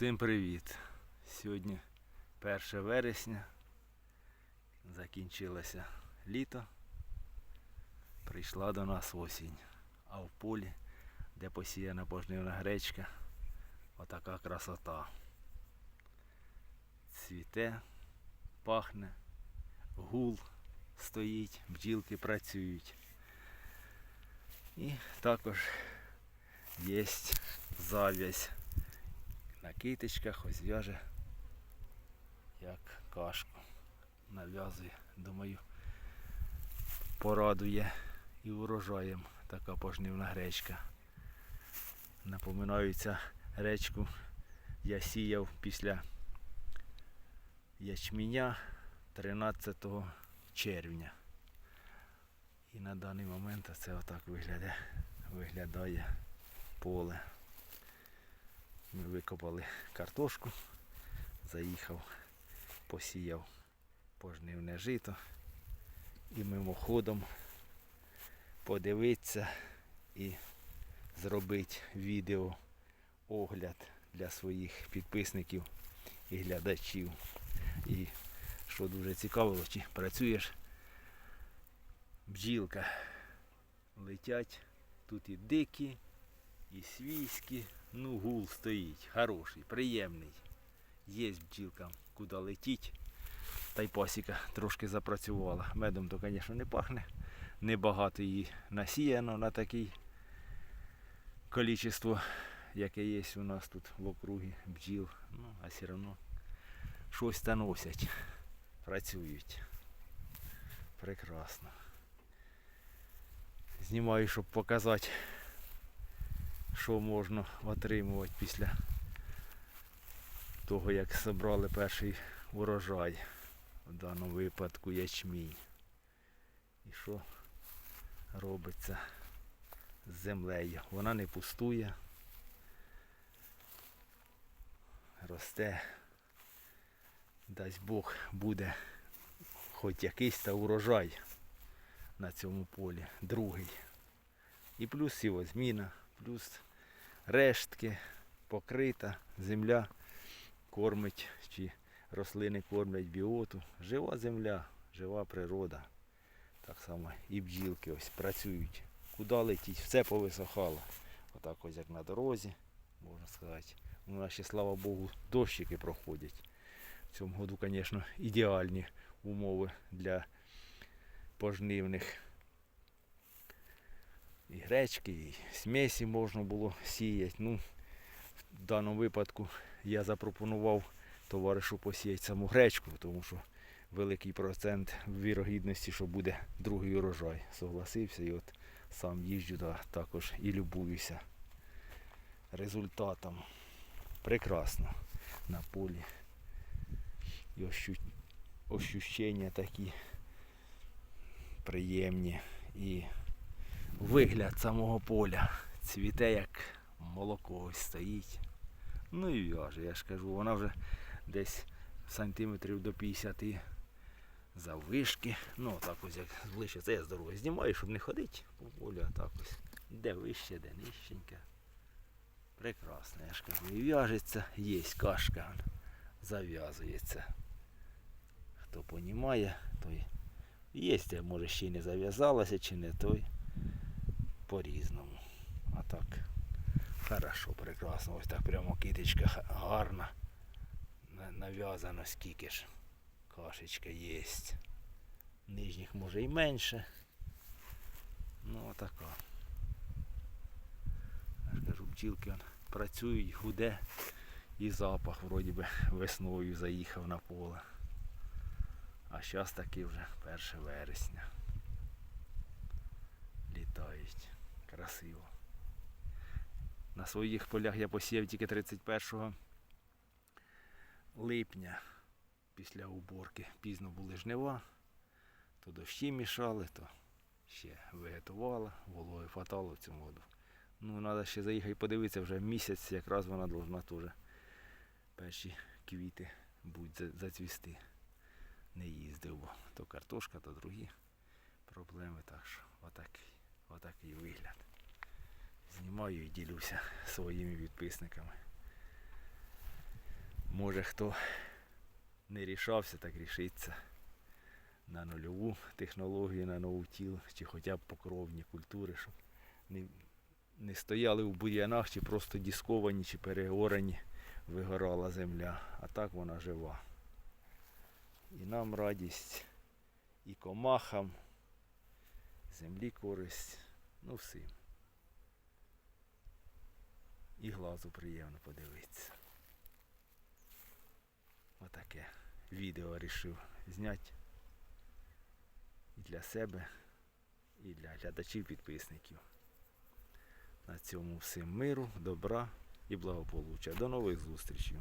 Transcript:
Всім привіт! Сьогодні 1 вересня. Закінчилося літо. Прийшла до нас осінь. А в полі, де посіяна пожнивна гречка, отака красота. Цвіте, пахне, гул стоїть, бджілки працюють. І також є зав'язь на китичках, ось в'яже як кашку. Нав'язує, думаю, порадує і урожаєм така пожнивна гречка. Напоминаю, ця гречку я сіяв після ячменя 13 червня. І на даний момент це отак виглядає, виглядає поле. Ми викопали картошку, заїхав, посіяв пожнивне жито і мимоходом подивитися і зробити відео огляд для своїх підписників і глядачів. І що дуже цікаво, чи працюєш бджілка. Летять тут і дикі, і свійські. Ну, гул стоїть, хороший, приємний. Є бджілка, куди летіть. Та й пасіка трошки запрацювала. Медом то, звісно, не пахне. Небагато її насіяно на такій кількість, яке є у нас тут в округі бджіл. Ну, а все одно щось та носять, працюють. Прекрасно. Знімаю, щоб показати що можна отримувати після того, як зібрали перший урожай, в даному випадку ячмінь. І що робиться з землею. Вона не пустує, росте, дасть Бог буде хоч якийсь та урожай на цьому полі, другий. І плюс сівозміна, плюс рештки, покрита, земля кормить, чи рослини кормлять біоту. Жива земля, жива природа. Так само і бджілки ось працюють. Куди летіть, все повисохало. Отак ось як на дорозі, можна сказати. У нас ще, слава Богу, дощики проходять. В цьому году, звісно, ідеальні умови для пожнивних і гречки, і смесі можна було сіяти. Ну, в даному випадку я запропонував товаришу посіяти саму гречку, тому що великий процент вірогідності, що буде другий урожай. Согласився і от сам їжджу да, також і любуюся результатом. Прекрасно на полі. І ощу... ощущення такі приємні і вигляд самого поля. Цвіте як молоко ось стоїть. Ну і в'яже, я ж кажу, вона вже десь сантиметрів до 50 заввишки. Ну так ось як ближче, це я здорово знімаю, щоб не ходити по полю, а так ось. Де вище, де нижченьке. Прекрасно, я ж кажу, і в'яжеться, є кашка, зав'язується. Хто понімає, той є, може ще й не зав'язалася, чи не той по-різному. А так, хорошо, прекрасно. Ось так прямо китичка гарна. Нав'язано скільки ж. Кашечка є. Нижніх може і менше. Ну отака. Я ж кажу, бджілки працюють, гуде і запах вроді би весною заїхав на поле. А зараз таки вже 1 вересня. Літають. Красиво. На своїх полях я посіяв тільки 31 липня після уборки. Пізно були жнива, то дощі мішали, то ще вегетувала, вологи хватало в цьому году. Ну, треба ще заїхати подивитися, вже місяць якраз вона должна теж перші квіти будуть зацвісти. Не їздив, бо то картошка, то другі проблеми. Так що отакий, отакий вигляд. Знімаю і ділюся своїми підписниками. Може хто не рішався, так рішиться на нульову технологію, на нову тіл, чи хоча б покровні культури, щоб не, не стояли в бур'янах, чи просто дісковані, чи переорані, вигорала земля. А так вона жива. І нам радість, і комахам, землі користь, ну всім. І глазу приємно подивитися. Отаке відео вирішив зняти і для себе, і для глядачів-підписників. На цьому всім миру, добра і благополуччя. До нових зустрічей.